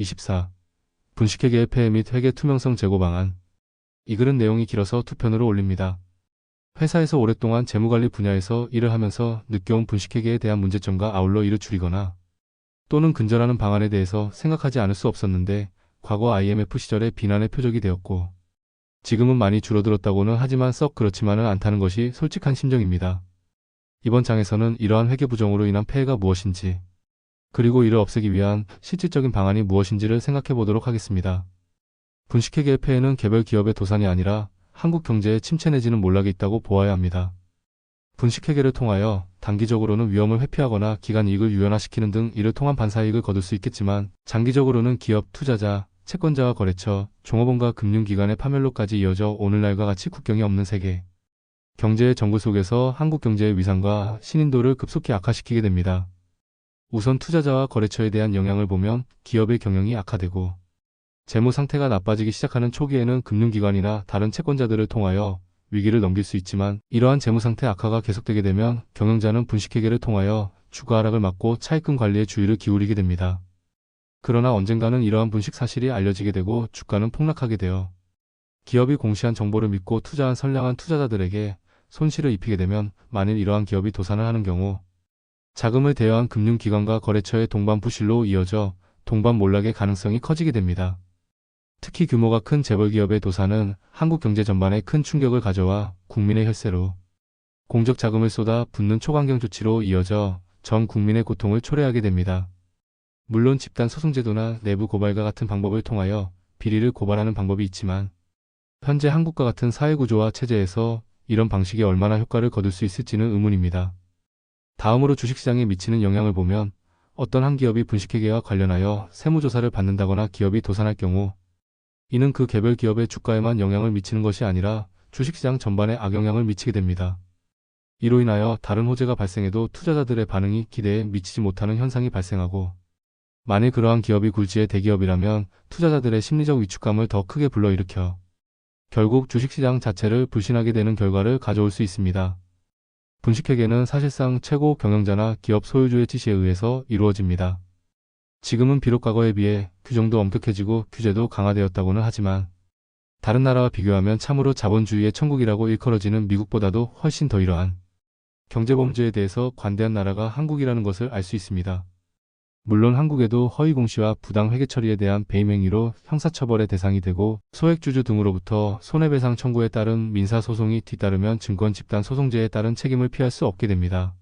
24. 분식회계의 폐해 및 회계 투명성 제고 방안. 이 글은 내용이 길어서 투편으로 올립니다. 회사에서 오랫동안 재무관리 분야에서 일을 하면서 느껴온 분식회계에 대한 문제점과 아울러 이를 줄이거나 또는 근절하는 방안에 대해서 생각하지 않을 수 없었는데 과거 IMF 시절의 비난의 표적이 되었고 지금은 많이 줄어들었다고는 하지만 썩 그렇지만은 않다는 것이 솔직한 심정입니다. 이번 장에서는 이러한 회계 부정으로 인한 폐해가 무엇인지 그리고 이를 없애기 위한 실질적인 방안이 무엇인지를 생각해 보도록 하겠습니다. 분식회계의 폐해는 개별 기업의 도산이 아니라 한국 경제에 침체 내지는 몰락이 있다고 보아야 합니다. 분식회계를 통하여 단기적으로는 위험을 회피하거나 기간 이익을 유연화시키는 등 이를 통한 반사이익을 거둘 수 있겠지만 장기적으로는 기업, 투자자, 채권자와 거래처, 종업원과 금융기관의 파멸로까지 이어져 오늘날과 같이 국경이 없는 세계. 경제의 정글 속에서 한국 경제의 위상과 신인도를 급속히 악화시키게 됩니다. 우선 투자자와 거래처에 대한 영향을 보면 기업의 경영이 악화되고 재무 상태가 나빠지기 시작하는 초기에는 금융기관이나 다른 채권자들을 통하여 위기를 넘길 수 있지만 이러한 재무 상태 악화가 계속되게 되면 경영자는 분식회계를 통하여 주가 하락을 막고 차익금 관리에 주의를 기울이게 됩니다. 그러나 언젠가는 이러한 분식 사실이 알려지게 되고 주가는 폭락하게 되어 기업이 공시한 정보를 믿고 투자한 선량한 투자자들에게 손실을 입히게 되면 만일 이러한 기업이 도산을 하는 경우 자금을 대여한 금융기관과 거래처의 동반 부실로 이어져 동반 몰락의 가능성이 커지게 됩니다. 특히 규모가 큰 재벌 기업의 도산은 한국 경제 전반에 큰 충격을 가져와 국민의 혈세로 공적 자금을 쏟아 붓는 초강경 조치로 이어져 전 국민의 고통을 초래하게 됩니다. 물론 집단 소송제도나 내부 고발과 같은 방법을 통하여 비리를 고발하는 방법이 있지만 현재 한국과 같은 사회구조와 체제에서 이런 방식이 얼마나 효과를 거둘 수 있을지는 의문입니다. 다음으로 주식시장에 미치는 영향을 보면 어떤 한 기업이 분식회계와 관련하여 세무조사를 받는다거나 기업이 도산할 경우 이는 그 개별 기업의 주가에만 영향을 미치는 것이 아니라 주식시장 전반에 악영향을 미치게 됩니다. 이로 인하여 다른 호재가 발생해도 투자자들의 반응이 기대에 미치지 못하는 현상이 발생하고 만일 그러한 기업이 굴지의 대기업이라면 투자자들의 심리적 위축감을 더 크게 불러일으켜 결국 주식시장 자체를 불신하게 되는 결과를 가져올 수 있습니다. 분식회계는 사실상 최고 경영자나 기업 소유주의 지시에 의해서 이루어집니다. 지금은 비록 과거에 비해 규정도 엄격해지고 규제도 강화되었다고는 하지만 다른 나라와 비교하면 참으로 자본주의의 천국이라고 일컬어지는 미국보다도 훨씬 더 이러한 경제범죄에 대해서 관대한 나라가 한국이라는 것을 알 수 있습니다. 물론 한국에도 허위공시와 부당 회계 처리에 대한 배임 행위로 형사처벌의 대상이 되고 소액주주 등으로부터 손해배상 청구에 따른 민사소송이 뒤따르면 증권 집단 소송제에 따른 책임을 피할 수 없게 됩니다.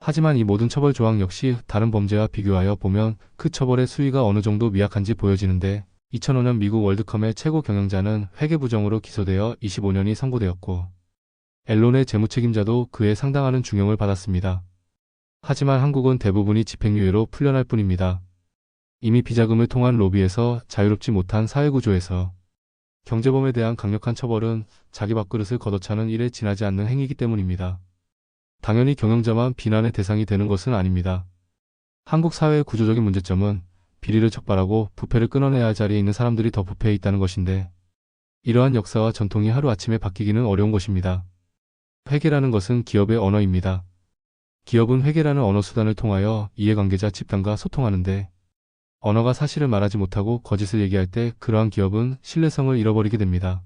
하지만 이 모든 처벌 조항 역시 다른 범죄와 비교하여 보면 그 처벌의 수위가 어느 정도 미약한지 보여지는데 2005년 미국 월드컵의 최고 경영자는 회계 부정으로 기소되어 25년이 선고되었고 앨론의 재무 책임자도 그에 상당하는 중형을 받았습니다. 하지만 한국은 대부분이 집행유예로 풀려날 뿐입니다. 이미 비자금을 통한 로비에서 자유롭지 못한 사회구조에서 경제범에 대한 강력한 처벌은 자기 밥그릇을 걷어차는 일에 지나지 않는 행위이기 때문입니다. 당연히 경영자만 비난의 대상이 되는 것은 아닙니다. 한국 사회의 구조적인 문제점은 비리를 척발하고 부패를 끊어내야 할 자리에 있는 사람들이 더 부패해 있다는 것인데 이러한 역사와 전통이 하루아침에 바뀌기는 어려운 것입니다. 회계라는 것은 기업의 언어입니다. 기업은 회계라는 언어 수단을 통하여 이해관계자 집단과 소통하는데 언어가 사실을 말하지 못하고 거짓을 얘기할 때 그러한 기업은 신뢰성을 잃어버리게 됩니다.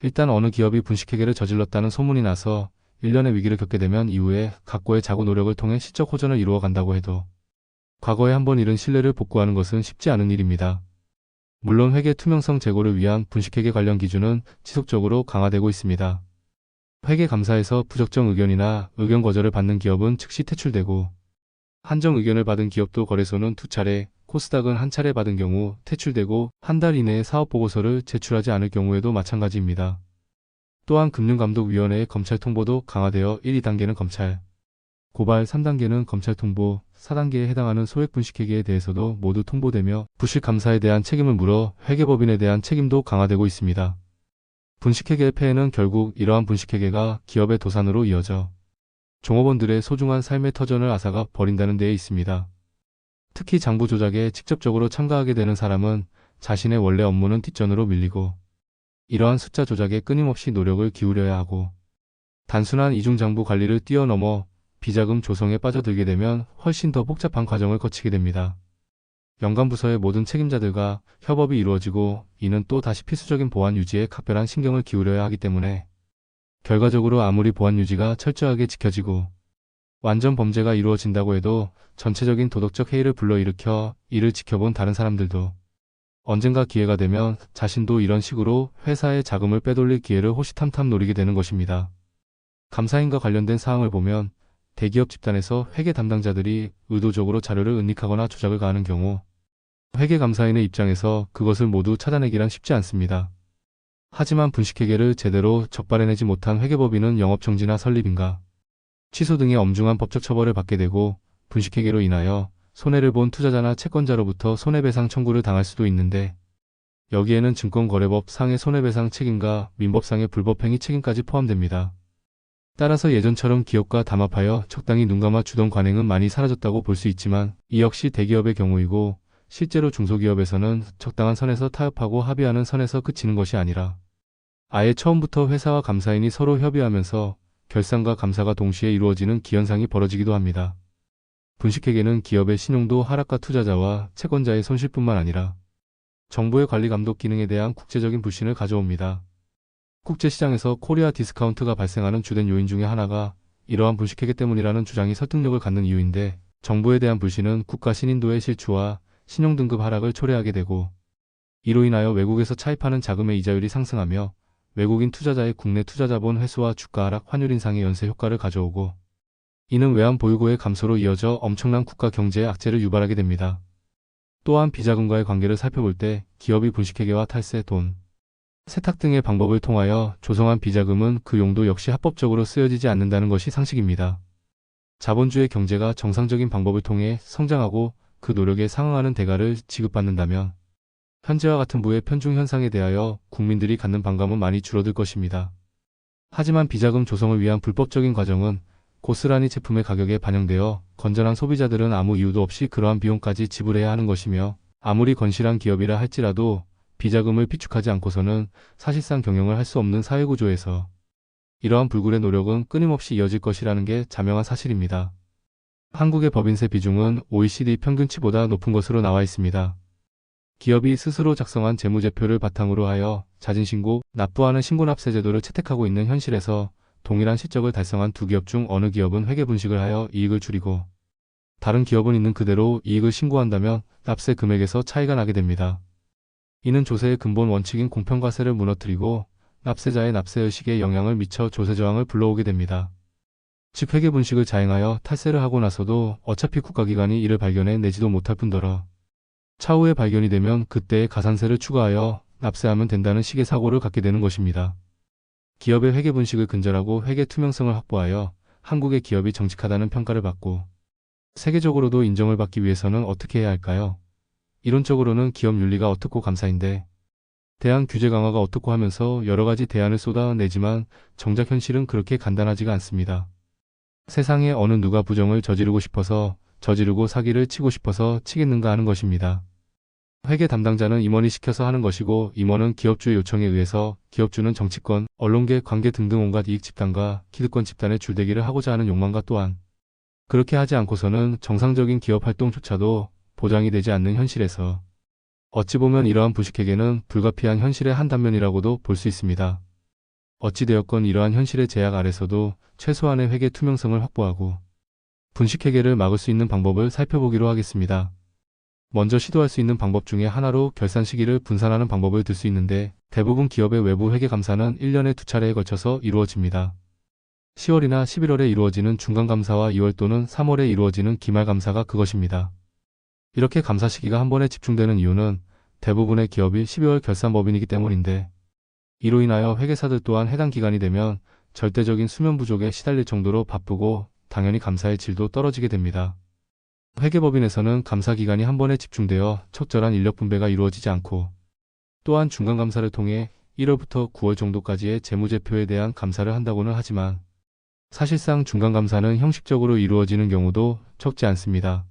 일단 어느 기업이 분식회계를 저질렀다는 소문이 나서 일련의 위기를 겪게 되면 이후에 각고의 자구 노력을 통해 시적 호전을 이루어 간다고 해도 과거에 한 번 잃은 신뢰를 복구하는 것은 쉽지 않은 일입니다. 물론 회계 투명성 제고를 위한 분식회계 관련 기준은 지속적으로 강화되고 있습니다. 회계 감사에서 부적정 의견이나 의견 거절을 받는 기업은 즉시 퇴출되고 한정 의견을 받은 기업도 거래소는 두 차례, 코스닥은 한 차례 받은 경우 퇴출되고 한 달 이내에 사업 보고서를 제출하지 않을 경우에도 마찬가지입니다. 또한 금융감독위원회의 검찰 통보도 강화되어 1, 2단계는 검찰, 고발 3단계는 검찰 통보, 4단계에 해당하는 소액 분식회계에 대해서도 모두 통보되며 부실 감사에 대한 책임을 물어 회계법인에 대한 책임도 강화되고 있습니다. 분식회계의 폐해는 결국 이러한 분식회계가 기업의 도산으로 이어져 종업원들의 소중한 삶의 터전을 앗아가 버린다는 데에 있습니다. 특히 장부 조작에 직접적으로 참가하게 되는 사람은 자신의 원래 업무는 뒷전으로 밀리고 이러한 숫자 조작에 끊임없이 노력을 기울여야 하고 단순한 이중장부 관리를 뛰어넘어 비자금 조성에 빠져들게 되면 훨씬 더 복잡한 과정을 거치게 됩니다. 연간 부서의 모든 책임자들과 협업이 이루어지고 이는 또 다시 필수적인 보안 유지에 각별한 신경을 기울여야 하기 때문에 결과적으로 아무리 보안 유지가 철저하게 지켜지고 완전 범죄가 이루어진다고 해도 전체적인 도덕적 해이를 불러일으켜 이를 지켜본 다른 사람들도 언젠가 기회가 되면 자신도 이런 식으로 회사의 자금을 빼돌릴 기회를 호시탐탐 노리게 되는 것입니다. 감사인과 관련된 사항을 보면 대기업 집단에서 회계 담당자들이 의도적으로 자료를 은닉하거나 조작을 가하는 경우 회계 감사인의 입장에서 그것을 모두 찾아내기란 쉽지 않습니다. 하지만 분식회계를 제대로 적발해내지 못한 회계법인은 영업정지나 설립인가 취소 등의 엄중한 법적 처벌을 받게 되고 분식회계로 인하여 손해를 본 투자자나 채권자로부터 손해배상 청구를 당할 수도 있는데 여기에는 증권거래법 상의 손해배상 책임과 민법상의 불법행위 책임까지 포함됩니다. 따라서 예전처럼 기업과 담합하여 적당히 눈감아 주던 관행은 많이 사라졌다고 볼 수 있지만 이 역시 대기업의 경우이고 실제로 중소기업에서는 적당한 선에서 타협하고 합의하는 선에서 그치는 것이 아니라 아예 처음부터 회사와 감사인이 서로 협의하면서 결산과 감사가 동시에 이루어지는 기현상이 벌어지기도 합니다. 분식회계는 기업의 신용도 하락과 투자자와 채권자의 손실뿐만 아니라 정부의 관리 감독 기능에 대한 국제적인 불신을 가져옵니다. 국제시장에서 코리아 디스카운트가 발생하는 주된 요인 중에 하나가 이러한 분식회계 때문이라는 주장이 설득력을 갖는 이유인데 정부에 대한 불신은 국가 신인도의 실추와 신용등급 하락을 초래하게 되고 이로 인하여 외국에서 차입하는 자금의 이자율이 상승하며 외국인 투자자의 국내 투자자본 회수와 주가 하락 환율 인상의 연쇄 효과를 가져오고 이는 외환 보유고의 감소로 이어져 엄청난 국가 경제의 악재를 유발하게 됩니다. 또한 비자금과의 관계를 살펴볼 때 기업이 분식회계와 탈세, 돈, 세탁 등의 방법을 통하여 조성한 비자금은 그 용도 역시 합법적으로 쓰여지지 않는다는 것이 상식입니다. 자본주의 경제가 정상적인 방법을 통해 성장하고 그 노력에 상응하는 대가를 지급받는다면 현재와 같은 부의 편중 현상에 대하여 국민들이 갖는 반감은 많이 줄어들 것입니다. 하지만 비자금 조성을 위한 불법적인 과정은 고스란히 제품의 가격에 반영되어 건전한 소비자들은 아무 이유도 없이 그러한 비용까지 지불해야 하는 것이며 아무리 건실한 기업이라 할지라도 비자금을 비축하지 않고서는 사실상 경영을 할 수 없는 사회구조에서 이러한 불굴의 노력은 끊임없이 이어질 것이라는 게 자명한 사실입니다. 한국의 법인세 비중은 OECD 평균치보다 높은 것으로 나와 있습니다. 기업이 스스로 작성한 재무제표를 바탕으로 하여 자진신고, 납부하는 신고납세 제도를 채택하고 있는 현실에서 동일한 실적을 달성한 두 기업 중 어느 기업은 회계 분식을 하여 이익을 줄이고 다른 기업은 있는 그대로 이익을 신고한다면 납세 금액에서 차이가 나게 됩니다. 이는 조세의 근본 원칙인 공평과세를 무너뜨리고 납세자의 납세의식에 영향을 미쳐 조세 저항을 불러오게 됩니다. 즉 회계 분식을 자행하여 탈세를 하고 나서도 어차피 국가기관이 이를 발견해 내지도 못할 뿐더러 차후에 발견이 되면 그때의 가산세를 추가하여 납세하면 된다는 식의 사고를 갖게 되는 것입니다. 기업의 회계 분식을 근절하고 회계 투명성을 확보하여 한국의 기업이 정직하다는 평가를 받고 세계적으로도 인정을 받기 위해서는 어떻게 해야 할까요? 이론적으로는 기업 윤리가 어떻고 감사인데 대한 규제 강화가 어떻고 하면서 여러 가지 대안을 쏟아내지만 정작 현실은 그렇게 간단하지가 않습니다. 세상에 어느 누가 부정을 저지르고 싶어서 저지르고 사기를 치고 싶어서 치겠는가 하는 것입니다. 회계 담당자는 임원이 시켜서 하는 것이고 임원은 기업주의 요청에 의해서 기업주는 정치권, 언론계, 관계 등등 온갖 이익 집단과 기득권 집단의 줄대기를 하고자 하는 욕망과 또한 그렇게 하지 않고서는 정상적인 기업 활동조차도 보장이 되지 않는 현실에서 어찌 보면 이러한 부식회계는 불가피한 현실의 한 단면이라고도 볼 수 있습니다. 어찌되었건 이러한 현실의 제약 아래서도 최소한의 회계 투명성을 확보하고 분식회계를 막을 수 있는 방법을 살펴보기로 하겠습니다. 먼저 시도할 수 있는 방법 중에 하나로 결산 시기를 분산하는 방법을 들 수 있는데 대부분 기업의 외부 회계 감사는 1년에 두 차례에 걸쳐서 이루어집니다. 10월이나 11월에 이루어지는 중간감사와 2월 또는 3월에 이루어지는 기말감사가 그것입니다. 이렇게 감사 시기가 한 번에 집중되는 이유는 대부분의 기업이 12월 결산법인이기 때문인데 이로 인하여 회계사들 또한 해당 기간이 되면 절대적인 수면 부족에 시달릴 정도로 바쁘고 당연히 감사의 질도 떨어지게 됩니다. 회계법인에서는 감사 기간이 한 번에 집중되어 적절한 인력 분배가 이루어지지 않고 또한 중간 감사를 통해 1월부터 9월 정도까지의 재무제표에 대한 감사를 한다고는 하지만 사실상 중간 감사는 형식적으로 이루어지는 경우도 적지 않습니다.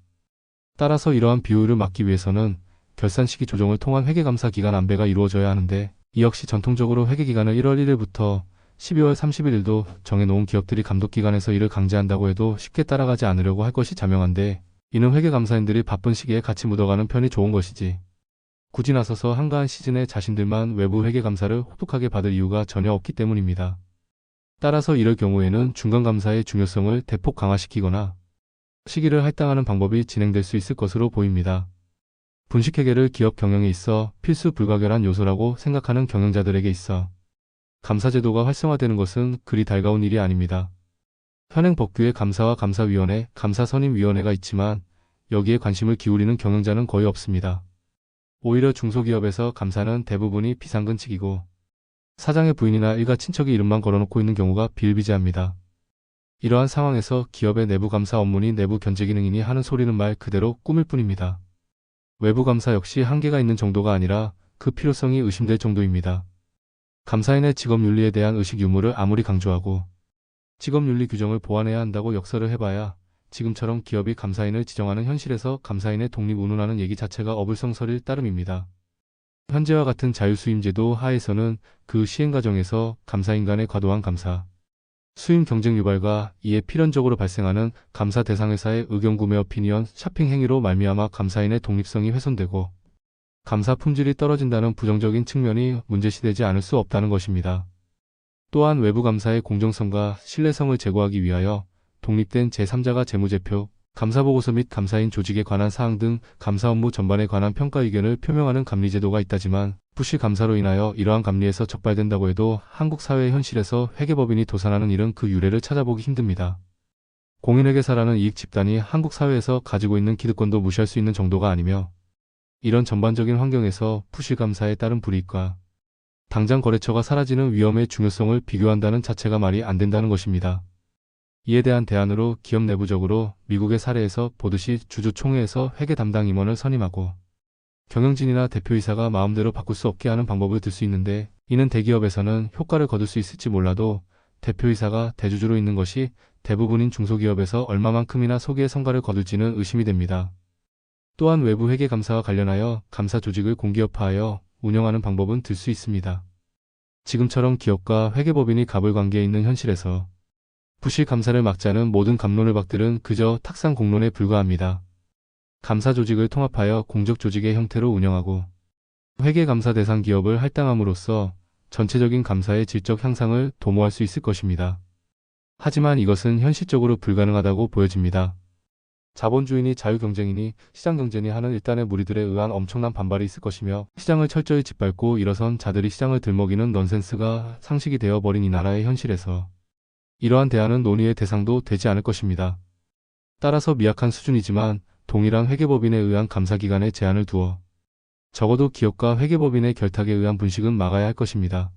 따라서 이러한 비율을 막기 위해서는 결산 시기 조정을 통한 회계감사 기간 안배가 이루어져야 하는데 이 역시 전통적으로 회계기간을 1월 1일부터 12월 31일도 정해놓은 기업들이 감독기관에서 이를 강제한다고 해도 쉽게 따라가지 않으려고 할 것이 자명한데 이는 회계감사인들이 바쁜 시기에 같이 묻어가는 편이 좋은 것이지. 굳이 나서서 한가한 시즌에 자신들만 외부 회계감사를 혹독하게 받을 이유가 전혀 없기 때문입니다. 따라서 이럴 경우에는 중간감사의 중요성을 대폭 강화시키거나 시기를 할당하는 방법이 진행될 수 있을 것으로 보입니다. 분식회계를 기업 경영에 있어 필수 불가결한 요소라고 생각하는 경영자들에게 있어 감사제도가 활성화되는 것은 그리 달가운 일이 아닙니다. 현행 법규에 감사와 감사위원회, 감사선임위원회가 있지만 여기에 관심을 기울이는 경영자는 거의 없습니다. 오히려 중소기업에서 감사는 대부분이 비상근칙이고 사장의 부인이나 일가 친척의 이름만 걸어놓고 있는 경우가 비일비재합니다. 이러한 상황에서 기업의 내부 감사 업무니 내부 견제 기능이니 하는 소리는 말 그대로 꿈일 뿐입니다. 외부 감사 역시 한계가 있는 정도가 아니라 그 필요성이 의심될 정도입니다. 감사인의 직업윤리에 대한 의식 유무를 아무리 강조하고 직업윤리 규정을 보완해야 한다고 역설을 해봐야 지금처럼 기업이 감사인을 지정하는 현실에서 감사인의 독립 운운하는 얘기 자체가 어불성설일 따름입니다. 현재와 같은 자유수임제도 하에서는 그 시행 과정에서 감사인 간의 과도한 감사, 수임 경쟁 유발과 이에 필연적으로 발생하는 감사 대상 회사의 의견 구매 어피니언 샤핑 행위로 말미암아 감사인의 독립성이 훼손되고 감사 품질이 떨어진다는 부정적인 측면이 문제시되지 않을 수 없다는 것입니다. 또한 외부 감사의 공정성과 신뢰성을 제고하기 위하여 독립된 제3자가 재무제표, 감사보고서 및 감사인 조직에 관한 사항 등 감사 업무 전반에 관한 평가 의견을 표명하는 감리제도가 있다지만 부실 감사로 인하여 이러한 감리에서 적발된다고 해도 한국 사회의 현실에서 회계법인이 도산하는 일은 그 유래를 찾아보기 힘듭니다. 공인회계사라는 이익 집단이 한국 사회에서 가지고 있는 기득권도 무시할 수 있는 정도가 아니며 이런 전반적인 환경에서 부실 감사에 따른 불이익과 당장 거래처가 사라지는 위험의 중요성을 비교한다는 자체가 말이 안 된다는 것입니다. 이에 대한 대안으로 기업 내부적으로 미국의 사례에서 보듯이 주주총회에서 회계 담당 임원을 선임하고 경영진이나 대표이사가 마음대로 바꿀 수 없게 하는 방법을 들 수 있는데 이는 대기업에서는 효과를 거둘 수 있을지 몰라도 대표이사가 대주주로 있는 것이 대부분인 중소기업에서 얼마만큼이나 소기의 성과를 거둘지는 의심이 됩니다. 또한 외부 회계 감사와 관련하여 감사 조직을 공기업화하여 운영하는 방법은 들 수 있습니다. 지금처럼 기업과 회계법인이 갑을 관계에 있는 현실에서 부실 감사를 막자는 모든 감론을 박들은 그저 탁상 공론에 불과합니다. 감사 조직을 통합하여 공적 조직의 형태로 운영하고 회계 감사 대상 기업을 할당함으로써 전체적인 감사의 질적 향상을 도모할 수 있을 것입니다. 하지만 이것은 현실적으로 불가능하다고 보여집니다. 자본주의니 자유경쟁이니 시장경제니 하는 일단의 무리들에 의한 엄청난 반발이 있을 것이며 시장을 철저히 짓밟고 일어선 자들이 시장을 들먹이는 넌센스가 상식이 되어버린 이 나라의 현실에서 이러한 대안은 논의의 대상도 되지 않을 것입니다. 따라서 미약한 수준이지만 동일한 회계법인에 의한 감사기간에 제한을 두어 적어도 기업과 회계법인의 결탁에 의한 분식은 막아야 할 것입니다.